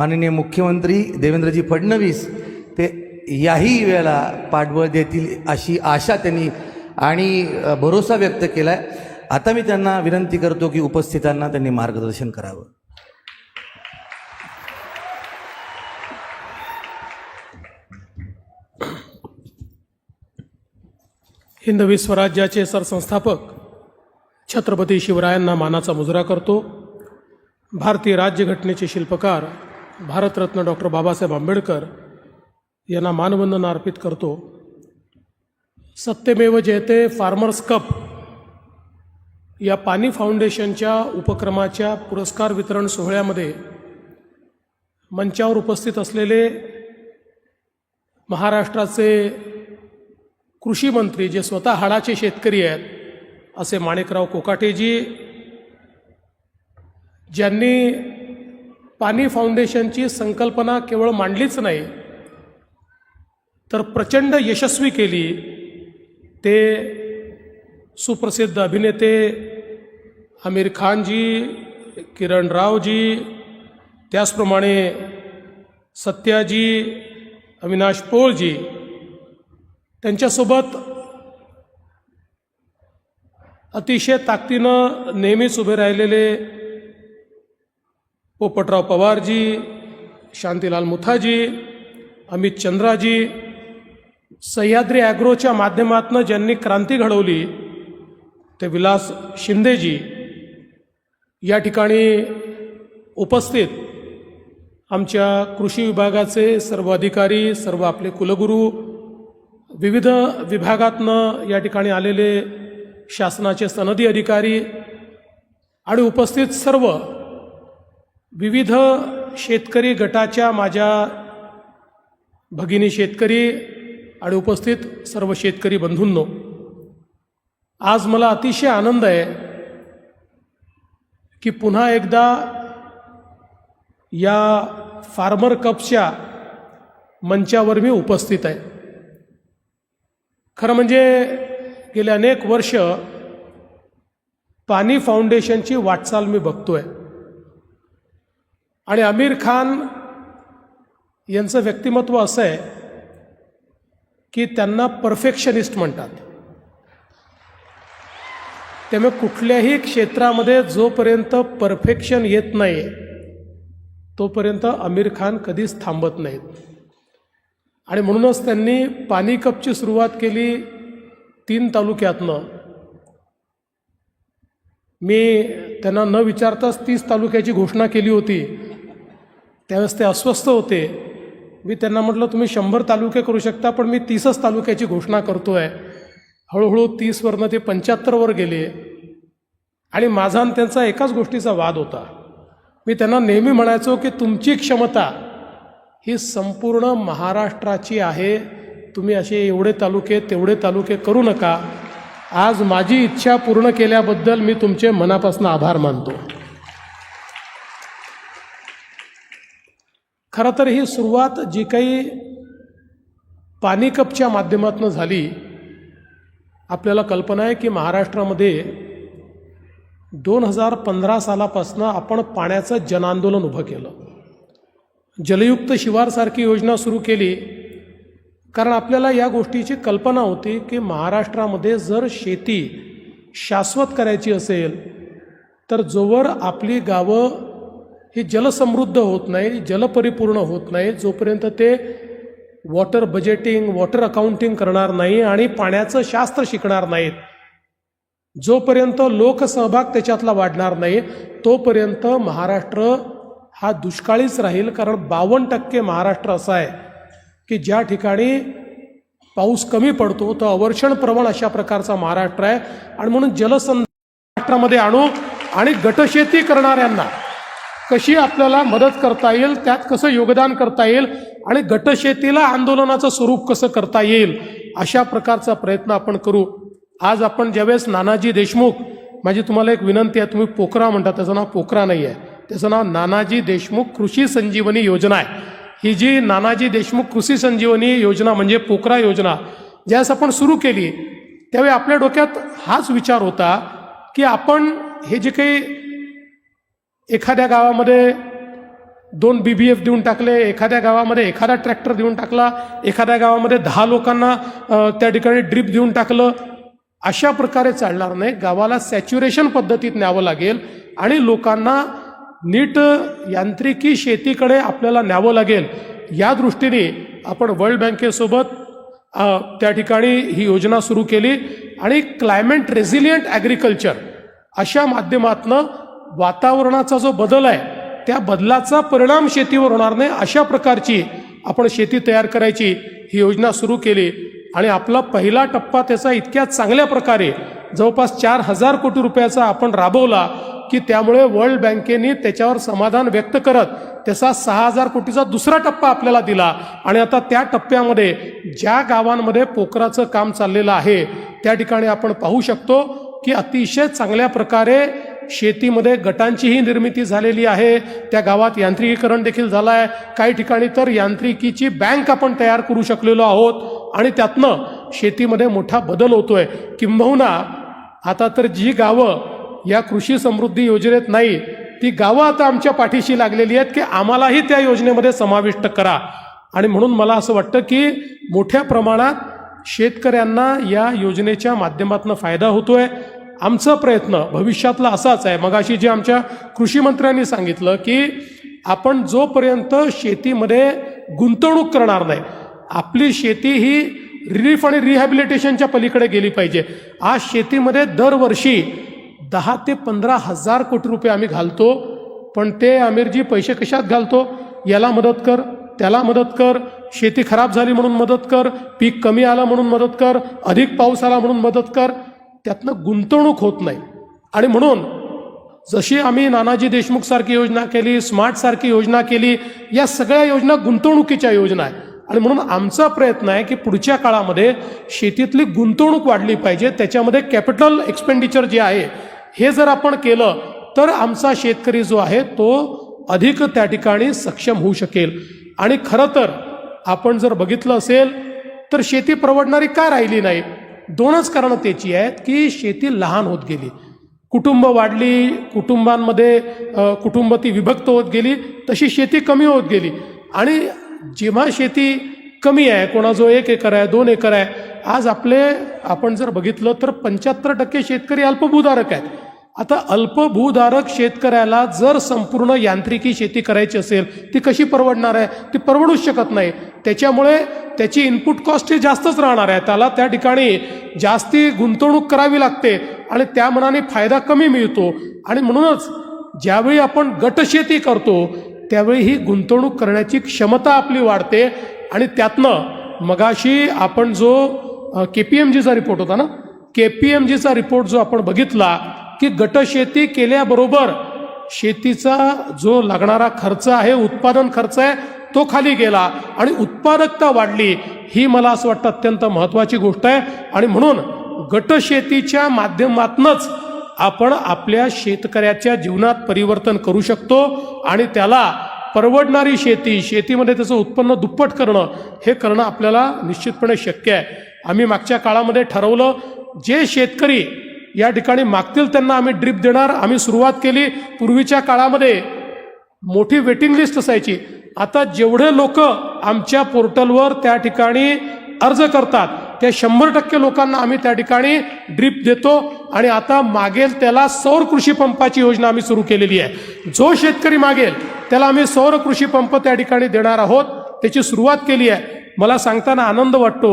माननीय मुख्यमंत्री देवेंद्रजी फडणवीस ते याही वेळेला पाठबळ देतील अशी आशा त्यांनी आणि भरोसा व्यक्त केला आहे आता मी त्यांना विनंती करतो की उपस्थितांना त्यांनी मार्गदर्शन करावं. हिंदवी स्वराज्याचे सरसंस्थापक छत्रपती शिवरायांना मानाचा मुजरा करतो. भारतीय राज्यघटनेचे शिल्पकार भारतरत्न डॉक्टर बाबासाहेब आंबेडकर यांना मानवंदना अर्पित करतो. सत्यमेव जयते फार्मर्स कप या पाणी फाउंडेशनच्या उपक्रमाच्या पुरस्कार वितरण सोहळ्यामध्ये मंचावर उपस्थित असलेले महाराष्ट्राचे कृषी मंत्री जे स्वतः हाडाचे शेतकरी आहेत असे माणिकराव कोकाटेजी ज्यांनी पाणी फाउंडेशनची संकल्पना केवळ मांडलीच नाही तर प्रचंड यशस्वी केली. ते सुप्रसिद्ध अभिनेते आमिर खानजी किरण रावजी त्याचप्रमाणे सत्याजी अविनाश पोळजी त्यांच्यासोबत अतिशय ताकदीनं नेहमीच उभे राहिलेले पोपटराव पवारजी शांतीलाल मुथाजी अमित चंद्राजी सह्याद्री ॲग्रोच्या माध्यमातून ज्यांनी क्रांती घडवली ते विलास शिंदेजी या ठिकाणी उपस्थित आमच्या कृषी विभागाचे सर्व अधिकारी सर्व आपले कुलगुरू विविध विभागातनं या ठिकाणी आलेले शासनाचे सनदी अधिकारी आणि उपस्थित सर्व विविध शेतकरी गटाच्या माझ्या भगिनी शेतकरी आणि उपस्थित सर्व शेतकरी बंधूंनो आज मला अतिशय आनंद आहे की पुन्हा एकदा या फार्मर कपच्या मंचावर मी उपस्थित आहे. खरं म्हणजे गेले अनेक वर्ष पाणी फाउंडेशनची वाटचाल मी बघतो आहे आणि आमिर खान यांचं व्यक्तिमत्व असं आहे की त्यांना परफेक्शनिस्ट म्हणतात. त्यामुळे कुठल्याही क्षेत्रामध्ये जोपर्यंत परफेक्शन येत नाही तोपर्यंत आमिर खान कधीच थांबत नाहीत. आणि म्हणूनच त्यांनी पाणी कपची सुरुवात केली तीन तालुक्यातनं. मी त्यांना न विचारताच तीस तालुक्याची घोषणा केली होती. त्यावेळेस ते अस्वस्थ होते. मी त्यांना म्हटलं तुम्ही शंभर तालुके करू शकता पण मी तीसच तालुक्याची घोषणा करतो आहे हळूहळू तीसवरनं ते पंच्याहत्तरवर गेले. आणि माझा आणि त्यांचा एकाच गोष्टीचा वाद होता. मी त्यांना नेहमी म्हणायचो की तुमची क्षमता ही संपूर्ण महाराष्ट्राची आहे. तुम्ही असे एवढे तालुके तेवढे तालुके करू नका. आज माझी इच्छा पूर्ण केल्याबद्दल मी तुमचे मनापासून आभार मानतो. खरं तर ही सुरुवात जी काही पाणी कपच्या माध्यमातून झाली आपल्याला कल्पना आहे की महाराष्ट्रामध्ये दोन हजार पंधरा सालापासून आपण पाण्याचं जनआंदोलन उभं केलं. जलयुक्त शिवारसारखी योजना सुरू केली. कारण आपल्याला या गोष्टीची कल्पना होती की महाराष्ट्रामध्ये जर शेती शाश्वत करायची असेल तर जोवर आपली गावं हे जलसमृद्ध होत नाही जलपरिपूर्ण होत नाही जोपर्यंत ते वॉटर बजेटिंग वॉटर अकाउंटिंग करणार नाही आणि पाण्याचं शास्त्र शिकणार नाहीत. जोपर्यंत लोकसहभाग त्याच्यातला वाढणार नाही तोपर्यंत महाराष्ट्र हा दुष्काळीच राहील कारण बावन्न टक्के महाराष्ट्र असा आहे की ज्या ठिकाणी पाऊस कमी पडतो तर अवर्षण प्रवण अशा प्रकारचा महाराष्ट्र आहे. आणि म्हणून जलसंध महाराष्ट्रामध्ये आणू आणि गटशेती करणाऱ्यांना कशी आपल्याला मदत करता येईल त्यात कसं योगदान करता येईल आणि गटशेतीला आंदोलनाचं स्वरूप कसं करता येईल अशा प्रकारचा प्रयत्न आपण करू. आज आपण ज्यावेळेस नानाजी देशमुख माझी तुम्हाला एक विनंती आहे तुम्ही पोखरा म्हणता त्याचं नाव पोखरा नाही आहे. त्याचं नाव नानाजी देशमुख कृषी संजीवनी योजना आहे. ही जी नानाजी देशमुख कृषी संजीवनी योजना म्हणजे पोखरा योजना ज्यावेळेस आपण सुरू केली त्यावेळी आपल्या डोक्यात हाच विचार होता की आपण हे जे काही एखाद्या गावामध्ये दोन बी बी एफ देऊन टाकले एखाद्या गावामध्ये एखादा ट्रॅक्टर देऊन टाकला एखाद्या गावामध्ये दहा लोकांना त्या ठिकाणी ड्रीप देऊन टाकलं अशा प्रकारे चालणार नाही. गावाला सॅच्युरेशन पद्धतीत न्यावं लागेल आणि लोकांना नीट यांत्रिकी शेतीकडे आपल्याला न्यावं लागेल. या दृष्टीने आपण वर्ल्ड बँकेसोबत त्या ठिकाणी ही योजना सुरू केली आणि क्लायमेट रेझिलियंट ॲग्रिकल्चर अशा माध्यमातनं वातावरणाचा जो बदल आहे त्या बदलाचा परिणाम शेतीवर होणार नाही अशा प्रकारची आपण शेती तयार करायची ही योजना सुरू केली. आणि आपला पहिला टप्पा त्याचा इतक्या चांगल्या प्रकारे जवळपास चार हजार कोटी रुपयाचा आपण राबवला की त्यामुळे वर्ल्ड बँकेने त्याच्यावर समाधान व्यक्त करत त्याचा सहा हजार कोटीचा दुसरा टप्पा आपल्याला दिला. आणि आता त्या टप्प्यामध्ये ज्या गावांमध्ये पोकराचं काम चाललेलं आहे त्या ठिकाणी आपण पाहू शकतो की अतिशय चांगल्या प्रकारे शेतीमध्ये गटांचीही निर्मिती झालेली आहे. त्या गावात यांत्रिकीकरण देखील झालं आहे काही ठिकाणी तर यांत्रिकीची बँक आपण तयार करू शकलेलो आहोत. आणि त्यातनं शेतीमध्ये मोठा बदल होतोय. किंबहुना आता तर जी गावं या कृषी समृद्धी योजनेत नाही ती गावं आता आमच्या पाठीशी लागलेली आहेत की आम्हालाही त्या योजनेमध्ये समाविष्ट करा. आणि म्हणून मला असं वाटतं की मोठ्या प्रमाणात शेतकऱ्यांना या योजनेच्या माध्यमातून फायदा होतोय. आमचा प्रयत्न भविष्यातला असाच आहे. मगाशी जे आमच्या कृषी मंत्र्यांनी सांगितलं की आपण जोपर्यंत शेतीमध्ये गुंतवणूक करणार नाही आपली शेती ही रिलीफ आणि रिहॅबिलिटेशनच्या पलीकडे गेली पाहिजे. आज शेतीमध्ये दरवर्षी दहा ते पंधरा हजार कोटी रुपये आम्ही घालतो पण ते आमिरजी पैसे कशात घालतो? याला मदत कर त्याला मदत कर शेती खराब झाली म्हणून मदत कर पीक कमी आलं म्हणून मदत कर अधिक पाऊस आला म्हणून मदत कर त्यातनं गुंतवणूक होत नाही. आणि म्हणून जशी आम्ही नानाजी देशमुख सारखी योजना केली स्मार्ट सारखी योजना केली या सगळ्या योजना गुंतवणुकीच्या योजना आहे आणि म्हणून आमचा प्रयत्न आहे की पुढच्या काळामध्ये शेतीतली गुंतवणूक वाढली पाहिजे. त्याच्यामध्ये कॅपिटल एक्सपेंडिचर जे आहे हे जर आपण केलं तर आमचा शेतकरी जो आहे तो अधिक त्या ठिकाणी सक्षम होऊ शकेल. आणि खरं तर आपण जर बघितलं असेल तर शेती परवडणारी का राहिली नाही? दोनच कारणं त्याची आहेत की शेती लहान होत गेली. कुटुंब वाढली कुटुंबांमध्ये कुटुंब ती विभक्त होत गेली तशी शेती कमी होत गेली. आणि जेव्हा शेती कमी आहे कोणाजो एक एकर आहे दोन एकर आहे आज आपले आपण जर बघितलं तर पंच्याहत्तर टक्के शेतकरी अल्पभूधारक आहेत. आता अल्पभूधारक शेतकऱ्याला जर संपूर्ण यांत्रिकी शेती करायची असेल ती कशी परवडणार आहे? ती परवडूच शकत नाही. त्याच्यामुळे त्याची इनपुट कॉस्ट ही जास्तच राहणार आहे. त्याला त्या ठिकाणी जास्ती गुंतवणूक करावी लागते आणि त्या मनाने फायदा कमी मिळतो. आणि म्हणूनच ज्यावेळी आपण गटशेती करतो त्यावेळी ही गुंतवणूक करण्याची क्षमता आपली वाढते आणि त्यातनं मगाशी आपण जो के पी एम जीचा रिपोर्ट होता ना? के पी एम जीचा रिपोर्ट जो आपण बघितला की गटशेती केल्याबरोबर शेतीचा जो लागणारा खर्च आहे उत्पादन खर्च आहे तो खाली गेला आणि उत्पादकता वाढली ही मला असं वाटतं अत्यंत महत्त्वाची गोष्ट आहे. आणि म्हणून गटशेतीच्या माध्यमातनंच आपण आपल्या शेतकऱ्याच्या जीवनात परिवर्तन करू शकतो आणि त्याला परवडणारी शेती शेतीमध्ये त्याचं उत्पन्न दुप्पट करणं हे करणं आपल्याला निश्चितपणे शक्य आहे. आम्ही मागच्या काळामध्ये ठरवलं जे शेतकरी या ठिकाणी मागतील त्यांना आम्ही ड्रीप देणार. आम्ही सुरुवात केली पूर्वीच्या काळामध्ये. मोठी वेटिंग लिस्ट असायची. आता जेवढे लोक आमच्या पोर्टलवर त्या ठिकाणी अर्ज करतात त्या शंभर टक्के लोकांना आम्ही त्या ठिकाणी ड्रीप देतो आणि आता मागेल त्याला सौर कृषी पंपाची योजना आम्ही सुरू केलेली आहे. जो शेतकरी मागेल त्याला आम्ही सौर कृषी पंप त्या ठिकाणी देणार आहोत. त्याची सुरुवात केली आहे. मला सांगताना आनंद वाटतो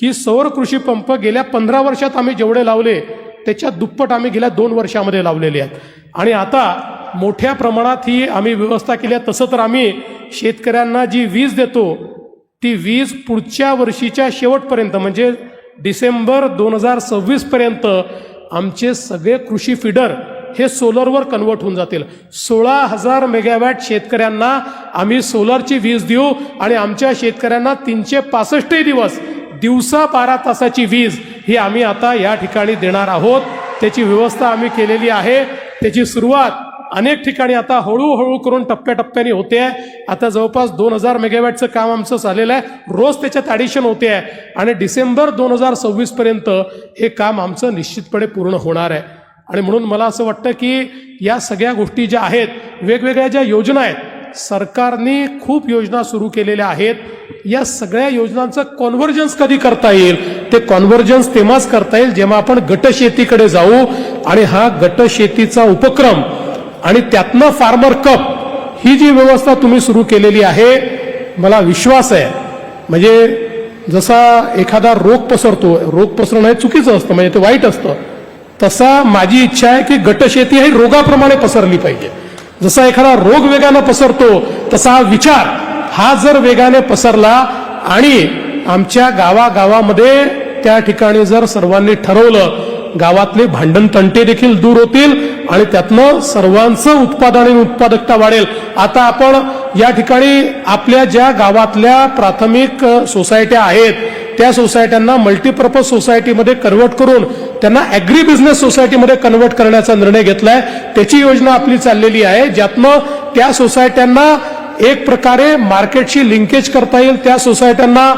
की सौर कृषी पंप गेल्या पंधरा वर्षात आम्ही जेवढे लावले त्याच्या दुप्पट आम्ही गेल्या दोन वर्षामध्ये लावलेले आहेत. आणि आता मोठ्या प्रमाणात ही आम्ही व्यवस्था केली आहे. तसं तर आम्ही शेतकऱ्यांना जी वीज देतो ती वीज पुढच्या वर्षीच्या शेवटपर्यंत म्हणजे डिसेंबर दोन हजार सव्वीसपर्यंत आमचे सगळे कृषी फिडर हे सोलरवर कन्वर्ट होऊन जातील. सोळा हजार मेगावॅट शेतकऱ्यांना आम्ही सोलरची वीज देऊ आणि आमच्या शेतकऱ्यांना तीनशे पासष्टही दिवस दिवसा बारा तासाची वीज ही आम्ही आता या ठिकाणी देणार आहोत. त्याची व्यवस्था आम्ही केलेली आहे. त्याची सुरुवात अनेक ठिकाणी आता हळूहळू करून टप्प्याटप्प्याने होते. आहे आता जवळपास दोन हजार मेगावॅटचं काम आमचं झालेलं आहे. रोज त्याच्यात ॲडिशन होते. आहे आणि डिसेंबर दोन हजार सव्वीसपर्यंत हे काम आमचं निश्चितपणे पूर्ण होणार आहे. आणि म्हणून मला असं वाटतं की या सगळ्या गोष्टी ज्या आहेत वेगवेगळ्या ज्या योजना आहेत सरकारने खूप योजना सुरू केलेल्या आहेत. या सगळ्या योजनांचं कॉन्व्हर्जन्स कधी करता येईल? ते कॉन्व्हर्जन्स तेव्हाच करता येईल जेव्हा आपण गटशेतीकडे जाऊ आणि हा गटशेतीचा उपक्रम आणि त्यातनं फार्मर कप ही जी व्यवस्था तुम्ही सुरू केलेली आहे मला विश्वास आहे. म्हणजे जसा एखादा रोग पसरतो रोग पसरणं हे चुकीचं असतं म्हणजे ते वाईट असतं तसा माझी इच्छा आहे की गटशेती ही रोगाप्रमाणे पसरली पाहिजे. जसा एखादा रोग वेगानं पसरतो तसा हा विचार हा जर वेगाने पसरला आणि आमच्या गावागावामध्ये त्या ठिकाणी जर सर्वांनी ठरवलं गावातले भांडण तंटे देखील दूर होतील आणि त्यातनं सर्वांचं उत्पादन आणि उत्पादकता वाढेल. आता आपण या ठिकाणी आपल्या ज्या गावातल्या प्राथमिक सोसायट्या आहेत त्या सोसायट्यांना मल्टीपर्पज सोसायटीमध्ये कन्वर्ट करून त्यांना ॲग्री बिझनेस सोसायटीमध्ये कन्वर्ट करण्याचा निर्णय घेतलाय. त्याची योजना आपली चाललेली आहे ज्यातनं त्या सोसायट्यांना एक प्रकारे मार्केटशी लिंकेज करता येईल त्या सोसायट्यांना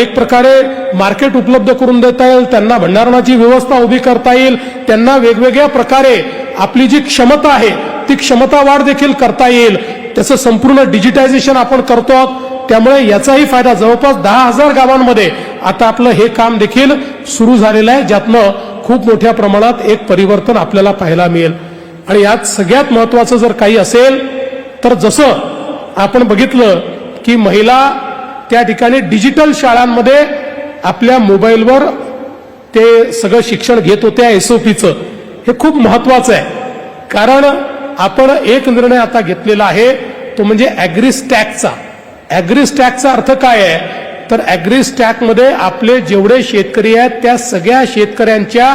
एक प्रकारे मार्केट उपलब्ध करून देता येईल त्यांना भंडारणाची व्यवस्था उभी करता येईल त्यांना वेगवेगळ्या प्रकारे आपली जी क्षमता आहे ती क्षमता वाढ देखील करता येईल. त्याचं संपूर्ण डिजिटायझेशन आपण करतो आहोत. त्यामुळे याचाही फायदा जवळपास दहा हजार गावांमध्ये आता आपलं हे काम देखील सुरू झालेलं आहे ज्यातनं खूप मोठ्या प्रमाणात एक परिवर्तन आपल्याला पाहायला मिळेल. आणि यात सगळ्यात महत्वाचं जर काही असेल तर जसं आपण बघितलं की महिला त्या ठिकाणी डिजिटल शाळांमध्ये आपल्या मोबाईलवर ते सगळं शिक्षण घेत होत्या एसओपीचं हे खूप महत्वाचं आहे. कारण आपण एक निर्णय आता घेतलेला आहे तो म्हणजे ॲग्रिस्टॅकचा ॲग्रिस्टॅकचा अर्थ काय आहे? तर ॲग्रिस्टॅकमध्ये आपले जेवढे शेतकरी आहेत त्या सगळ्या शेतकऱ्यांच्या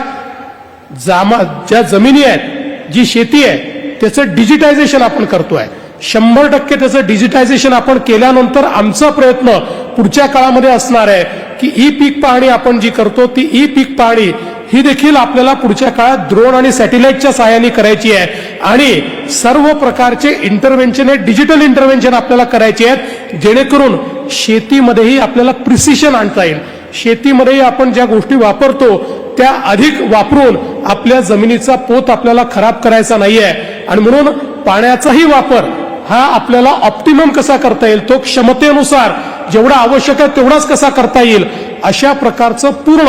जामा ज्या जमिनी आहेत जी शेती आहे त्याचं डिजिटायझेशन आपण करतोय. शंभर टक्के त्याचं डिजिटायझेशन आपण केल्यानंतर आमचा प्रयत्न पुढच्या काळामध्ये असणार आहे की ई पीक पाहणी आपण जी करतो ती ई पीक पाहणी ही देखील आपल्याला पुढच्या काळात ड्रोन आणि सॅटेलाइटच्या सहाय्याने करायची आहे. आणि सर्व प्रकारचे इंटरव्हेन्शन हे डिजिटल इंटरव्हेन्शन आपल्याला करायचे आहेत जेणेकरून शेतीमध्येही आपल्याला प्रिसिशन आणता येईल. शेतीमध्येही आपण ज्या गोष्टी वापरतो त्या अधिक वापरून आपल्या जमिनीचा पोत आपल्याला खराब करायचा नाहीये. आणि म्हणून पाण्याचाही वापर हा आपल्याला ऑप्टिमम कसा करता येईल तो क्षमतेनुसार जेवढा आवश्यक आहे तेवढाच कसा करता येईल अशा प्रकारचं पूर्ण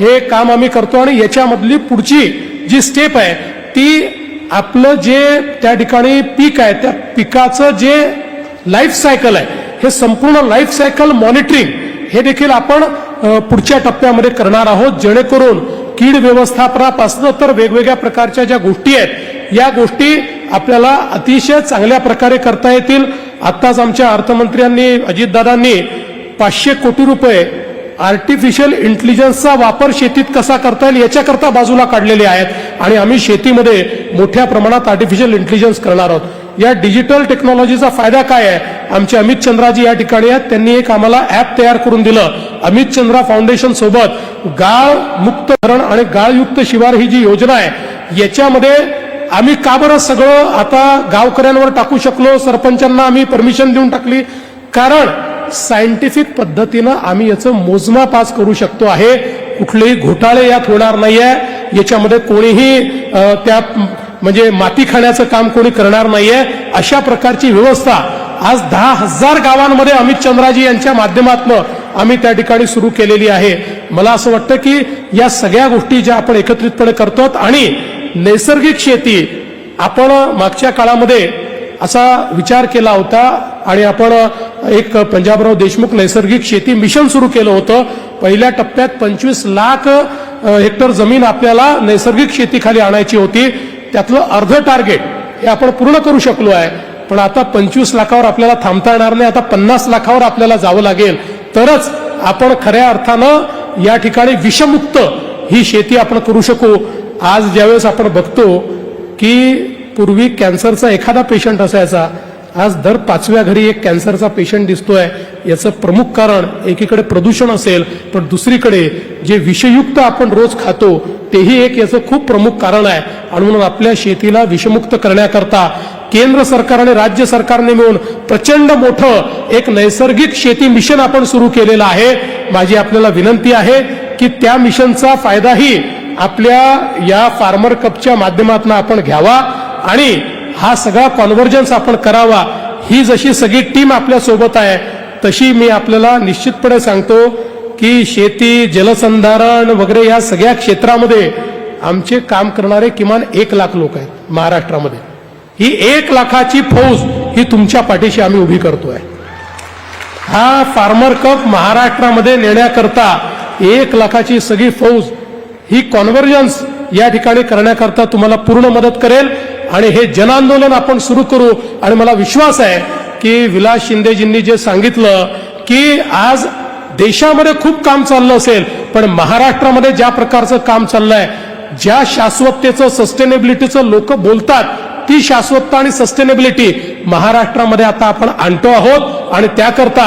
हे काम आम्ही करतो आणि याच्यामधली पुढची जी स्टेप आहे ती आपलं जे त्या ठिकाणी पीक आहे त्या पिकाचं जे लाईफ सायकल आहे हे संपूर्ण लाईफ सायकल मॉनिटरिंग हे देखील आपण पुढच्या टप्प्यामध्ये करणार आहोत. जेणेकरून कीड व्यवस्थापनापासून तर वेगवेगळ्या प्रकारच्या ज्या गोष्टी आहेत या गोष्टी आपल्याला अतिशय चांगल्या प्रकारे करता येतील. आत्ताच आमच्या अर्थमंत्र्यांनी अजितदादांनी पाचशे कोटी रुपये आर्टिफिशियल इंटेलिजन्सचा वापर शेतीत कसा करता येईल याच्याकरता बाजूला काढलेले आहेत. आणि आम्ही शेतीमध्ये मोठ्या प्रमाणात आर्टिफिशियल इंटेलिजन्स करणार आहोत. या डिजिटल टेक्नॉलॉजीचा फायदा काय आहे? आमचे अमित चंद्राजी या ठिकाणी आहेत. त्यांनी एक आम्हाला ॲप तयार करून दिलं. अमित चंद्रा फाउंडेशन सोबत गाळ मुक्त धरण आणि गाळयुक्त शिवार ही जी योजना आहे याच्यामध्ये आम्ही का बरं सगळं आता गावकऱ्यांवर टाकू शकलो? सरपंचांना आम्ही परमिशन देऊन टाकली. कारण सायंटिफिक पद्धतीनं आम्ही याचं मोजमाप आज करू शकतो आहे. कुठलेही घोटाळे यात होणार नाहीये. याच्यामध्ये कोणीही त्या म्हणजे माती खाण्याचं काम कोणी करणार नाहीये. अशा प्रकारची व्यवस्था आज दहा हजार गावांमध्ये अमित चंद्राजी यांच्या माध्यमातून आम्ही त्या ठिकाणी सुरू केलेली आहे. मला असं वाटतं की या सगळ्या गोष्टी ज्या आपण एकत्रितपणे करतो आणि नैसर्गिक शेती आपण मागच्या काळामध्ये असा विचार केला होता आणि आपण एक पंजाबराव देशमुख नैसर्गिक शेती मिशन सुरू केलं होतं. पहिल्या टप्प्यात पंचवीस लाख हेक्टर जमीन आपल्याला नैसर्गिक शेतीखाली आणायची होती. त्यातलं अर्ध टार्गेट हे आपण पूर्ण करू शकलो आहे. पण आता पंचवीस लाखावर आपल्याला थांबता येणार नाही. आता पन्नास लाखावर आपल्याला जावं लागेल. तरच आपण खऱ्या अर्थानं या ठिकाणी विषमुक्त ही शेती आपण करू शकू. आज ज्यावेळेस आपण बघतो की पूर्वी कॅन्सरचा एखादा पेशंट असायचा आज दर पाचव्या घरी एक कॅन्सरचा पेशंट दिसतोय. याचं प्रमुख कारण एकीकडे प्रदूषण असेल पण दुसरीकडे जे विषयुक्त आपण रोज खातो तेही एक याचं खूप प्रमुख कारण आहे. आणि म्हणून आपल्या शेतीला विषमुक्त करण्याकरता केंद्र सरकार आणि राज्य सरकारने मिळून प्रचंड मोठं एक नैसर्गिक शेती मिशन आपण सुरू केलेलं आहे. माझी आपल्याला विनंती आहे की त्या मिशनचा फायदाही आपल्या या फार्मर कपच्या माध्यमातून आपण घ्यावा आणि हा सगळा कॉन्व्हर्जन्स आपण करावा. ही जशी सगळी टीम आपल्यासोबत आहे तशी मी आपल्याला निश्चितपणे सांगतो की शेती जलसंधारण वगैरे या सगळ्या क्षेत्रामध्ये आमचे काम करणारे किमान एक लाख लोक आहेत महाराष्ट्रामध्ये. ही एक लाखाची फौज ही तुमच्या पाठीशी आम्ही उभी करतोय. हा फार्मर कप महाराष्ट्रामध्ये नेण्याकरता एक लाखाची सगळी फौज ही कॉन्व्हर्जन्स या ठिकाणी करण्याकरता तुम्हाला पूर्ण मदत करेल. आणि हे जनआंदोलन आपण सुरू करू. आणि मला विश्वास आहे की विलास शिंदेजींनी जे सांगितलं की आज देशामध्ये खूप काम चाललं असेल पण महाराष्ट्रामध्ये ज्या प्रकारचं काम चाललंय ज्या शाश्वततेचं सस्टेनेबिलिटीचं लोक बोलतात ती शाश्वतता आणि सस्टेनेबिलिटी महाराष्ट्रामध्ये आता आपण आणतो आहोत. आणि त्याकरता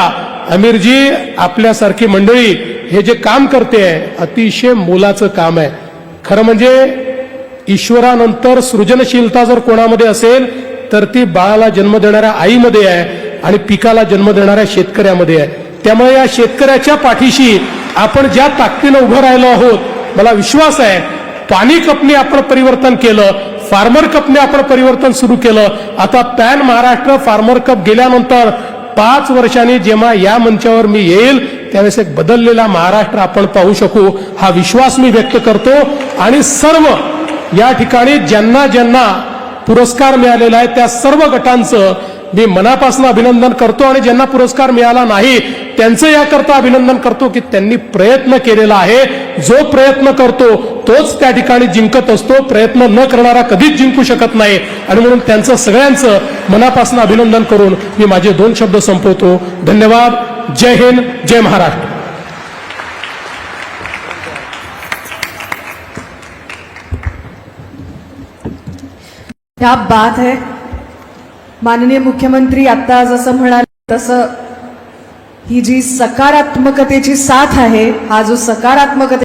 अमीरजी आपल्यासारखी मंडळी हे जे काम करते आहे अतिशय मोलाचं काम आहे. खरं म्हणजे ईश्वरानंतर सृजनशीलता जर कोणामध्ये असेल तर ती बाळाला जन्म देणाऱ्या आईमध्ये आहे आणि पिकाला जन्म देणाऱ्या शेतकऱ्यामध्ये आहे. त्यामुळे या शेतकऱ्याच्या पाठीशी आपण ज्या ताकदीनं उभं राहिलो आहोत मला विश्वास आहे पाणी कपने आपण परिवर्तन केलं फार्मर कपने आपण परिवर्तन सुरू केलं. आता पॅन महाराष्ट्र फार्मर कप गेल्यानंतर पाच वर्षांनी जेव्हा या मंचावर मी येईल त्यावेळेस एक बदललेला महाराष्ट्र आपण पाहू शकू हा विश्वास मी व्यक्त करतो. आणि सर्व या ठिकाणी ज्यांना ज्यांना पुरस्कार मिळालेला आहे त्या सर्व गटांचं मी मनापासून अभिनंदन करतो आणि ज्यांना पुरस्कार मिळाला नाही त्यांचं याकरता अभिनंदन करतो की त्यांनी प्रयत्न केलेला आहे. जो प्रयत्न करतो तोच त्या ठिकाणी जिंकत असतो. प्रयत्न न करणारा कधीच जिंकू शकत नाही. आणि म्हणून त्यांचं सगळ्यांचं मनापासून अभिनंदन करून मी माझे दोन शब्द संपवतो. धन्यवाद. जय हिंद. जय महाराष्ट्र. क्या बात है। माननीय मुख्यमंत्री आता जसं म्हणाले तसं ही जी सकारात्मकतेची साथ आहे हा जो सकारात्मकते